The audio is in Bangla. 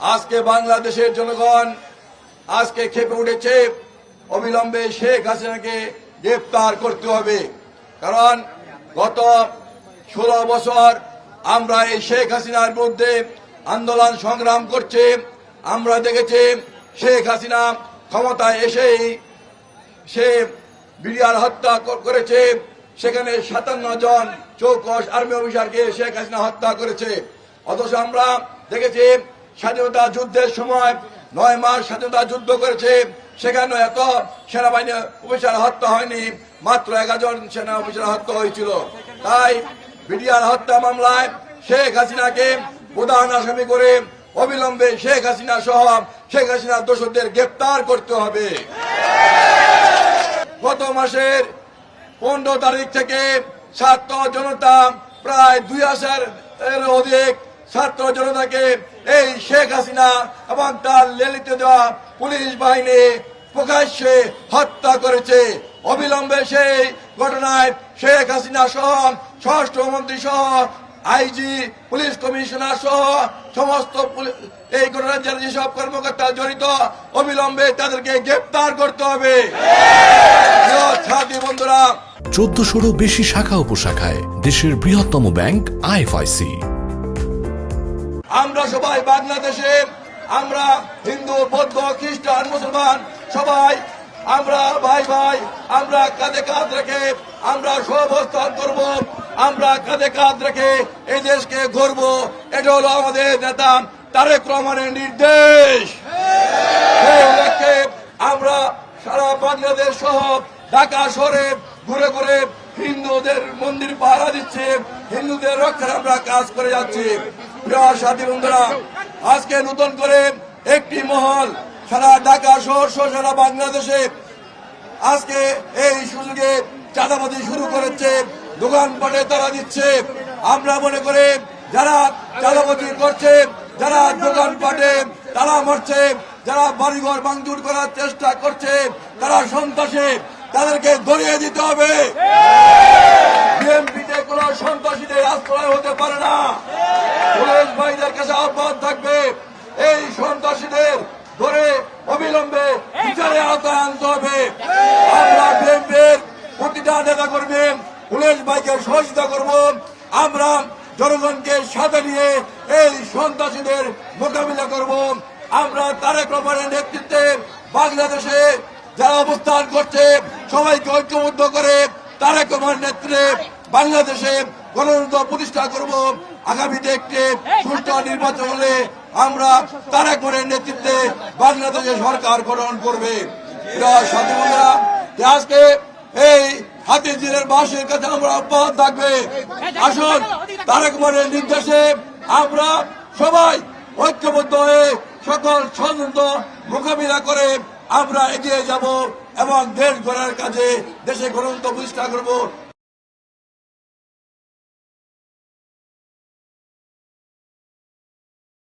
আজকে বাংলাদেশের জনগণ আজকে খেপে উঠেছে। অবিলম্বে শেখ হাসিনাকে গ্রেপ্তার করতে হবে। কারণ গত ষোলো বছর আমরা এই শেখ হাসিনার বিরুদ্ধে আন্দোলন সংগ্রাম করছে। আমরা দেখেছি শেখ হাসিনা ক্ষমতায় এসেই সে বিডিআর হত্যা করেছে। সেখানে সাতান্ন জন চৌকশ আর্মি অফিসারকে শেখ হাসিনা হত্যা করেছে। অথচ আমরা দেখেছি স্বাধীনতা যুদ্ধের সময় নয় মাস স্বাধীনতা যুদ্ধ করেছে, সেখানে এত সেনাবাহিনী অফিসার হত্যা হয়নি, মাত্র এগারো জন সেনা অফিসার হত্যা হয়েছিল। তাই বিডিআর হত্যা মামলায় শেখ হাসিনাকে প্রধান আসামি করে অবিলম্বে শেখ হাসিনা সহ শেখ হাসিনার দোষদের গ্রেপ্তার করতে হবে। গত মাসের পনেরো তারিখ থেকে ছাত্র জনতা প্রায় দুই হাজার অধিক ছাত্র জনতাকে এই শেখ হাসিনা এবং তার লেলিতে দেওয়া পুলিশ বাহিনী প্রকাশ্যে হত্যা করেছে। অবিলম্বে সেই ঘটনায় শেখ হাসিনা সহ স্বরাষ্ট্রমন্ত্রী সহ, আইজি, পুলিশ কমিশনার সহ সমস্ত এই ঘটনার যারা যেসব কর্মকর্তা জড়িত, অবিলম্বে তাদেরকে গ্রেপ্তার করতে হবে। ছাত্রী বন্ধুরা, চোদ্দশোরও বেশি শাখা উপশাখায় দেশের বৃহত্তম ব্যাংক আইএফআইসি। আমরা সবাই বাংলাদেশে, আমরা হিন্দু, বৌদ্ধ, খ্রিস্টান, মুসলমান, সবাই আমরা ভাই ভাই, আমরা কাঁধে কাঁধ রেখে আমরা সহাবস্থান করব, আমরা কাঁধে কাঁধ রেখে এই দেশকে গড়ব। এটা হলো আমাদের নেতা তারেক রহমানের নির্দেশ। আমরা সারা বাংলাদেশ সহ ঢাকা শহরে ঘুরে ঘুরে হিন্দুদের মন্দির পাহারা দিচ্ছে, হিন্দুদের রক্ষায় আমরা কাজ করে যাচ্ছি। প্রিয় সাথী বন্ধুরা, আজকে নতুন করে একটি মহল সারা ঢাকা শহর সারা বাংলাদেশে আজকে এই সুযোগে চাঁদাবাজি শুরু করেছে, দোকানপাটে তারা দিচ্ছে। আমরা মনে করে যারা চাঁদাবাজি করছে, যারা দোকানপাটে তারা মরছে, যারা বাড়িঘর ভাঙচুর করার চেষ্টা করছে, তারা সন্ত্রাসী তাদেরকে ধরিয়ে দিতে হবে। বিএনপিতে কোন সন্ত্রাসীদের আশ্রয় হতে পারে না। পুলিশ ভাইদের কাছে আহ্বান থাকবে, এই সন্ত্রাসীদের ধরে অবিলম্বে বিচারে আওতায় আনতে হবে। আমরা বিএনপির প্রতিটা নেতা করবে পুলিশ ভাইকে সহযোগিতা করব। আমরা জনগণকে সাথে নিয়ে এই সন্ত্রাসীদের মোকাবিলা করব। আমরা তারেক রহমানের নেতৃত্বে বাংলাদেশে যারা অবস্থান করছে সবাইকে ঐক্যবদ্ধ করে তারেক রহমানের নেত্রে বাংলাদেশে গণতন্ত্র প্রতিষ্ঠা করব। আগামীতে একটি সুষ্ঠু নির্বাচন হলে আমরা তারেক রহমানের নেতৃত্বে বাংলাদেশে সরকার গঠন করবে। আজকে এই হাতিঝিলের বাসের কাছে আমরা অব্যাহত থাকবে। আসুন, তারেক রহমানের নির্দেশে আমরা সবাই ঐক্যবদ্ধ হয়ে সকল ষড়যন্ত্র মোকাবিলা করে আমরা এগিয়ে যাব এবং দেশ গড়ার কাজে দেশে গণতন্ত্র প্রতিষ্ঠা করব।